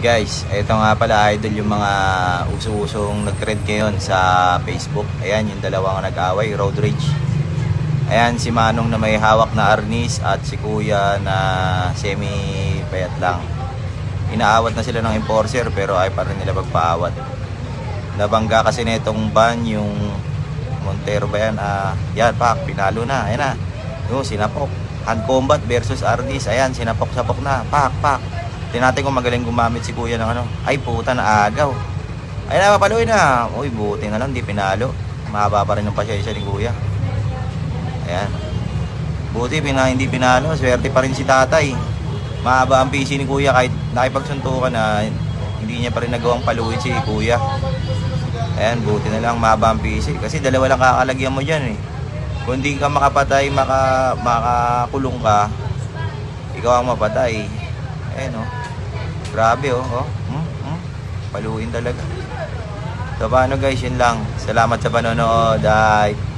Guys, ito nga pala idol yung mga uso-usong nag-trend ngayon sa Facebook. Ayan, yung dalawang nag-away, road rage. Ayan, si Manong na may hawak na arnis at si Kuya na semi-payat lang. Inaawat na sila ng enforcer pero ay pa rin nila magpaawat. Nabangga kasi nitong van yung Montero ba yan? Ah, yan, pak, pinalo na. Ayan na. Yung sinapok. Hand combat versus arnis. Ayan, sinapok-sapok na. Pak, pak. Tinatay ko magaling gumamit si kuya ng ano. Ay puta na agaw. Ay na mapaluin na. Uy buti na lang di pinalo. Mahaba pa rin yung pasyensya ni kuya. Ayan. Buti pina, hindi pinalo. Swerte pa rin si tatay. Mahaba ang PC ni kuya kahit nakipagsuntukan na hindi niya pa rin nagawang paluin si kuya. Ayan, buti na lang mahaba ang PC. Kasi dalawa lang kakalagyan mo dyan eh. Kung hindi ka makapatay, maka, makakulong ka, ikaw ang mapatay. Ayan oh. Grabe oh. oh. Hmm? Hmm? Paluin talaga. So paano guys, yun lang. Salamat sa panonood. Bye.